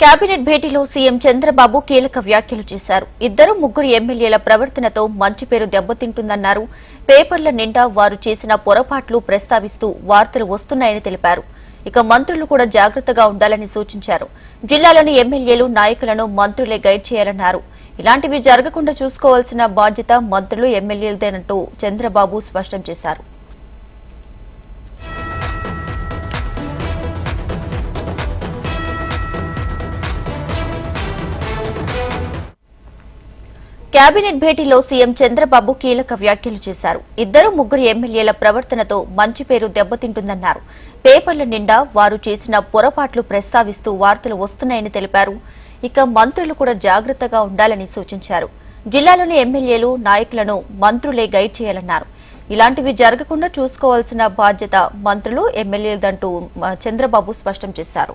Cabinet భేటీలో CM Chandrababu కీలక వ్యాఖ్యలు చేశారు. ఇద్దరు ముగ్గురు ఎమ్మెల్యేల ప్రవర్తనతో మంచి పేరు దెబ్బతింటుందన్నారు. పేపర్ల నిండా వారు చేసిన పొరపాట్లు ప్రస్తావిస్తూ వార్తలు వస్తున్నాయని తెలిపారు. ఇక మంత్రులు కూడా జాగ్రత్తగా ఉండాలని సూచించారు. జిల్లాలోని ఎమ్మెల్యేలు నాయకులను మంత్రులే గైడ్ చేయాలన్నారు. ఇలాంటివి జరగకుండా చూసుకోవాల్సిన బాధ్యత మంత్రులు ఎమ్మెల్యేలదేనంటూ చంద్రబాబు స్పష్టం చేశారు. కేబినెట్ భేటీలో సీఎం చంద్రబాబు కీలక వ్యాఖ్యలు చేశారు. ఇద్దరు ముగ్గురు ఎమ్మెల్యేల ప్రవర్తనతో మంచి పేరు దెబ్బతింటుందన్నారు. పేపర్ల నిండా వారు చేసిన పొరపాట్లు ప్రస్తావిస్తూ వార్తలు వస్తున్నాయని తెలిపారు. ఇక మంత్రులు కూడా జాగ్రత్తగా ఉండాలని సూచించారు. జిల్లాలోని ఎమ్మెల్యేలు నాయకులను మంత్రులే గైడ్ చేయాలన్నారు. ఇలాంటివి జరగకుండా చూసుకోవాల్సిన బాధ్యత మంత్రులు ఎమ్మెల్యేలదంటూ చంద్రబాబు స్పష్టం చేశారు.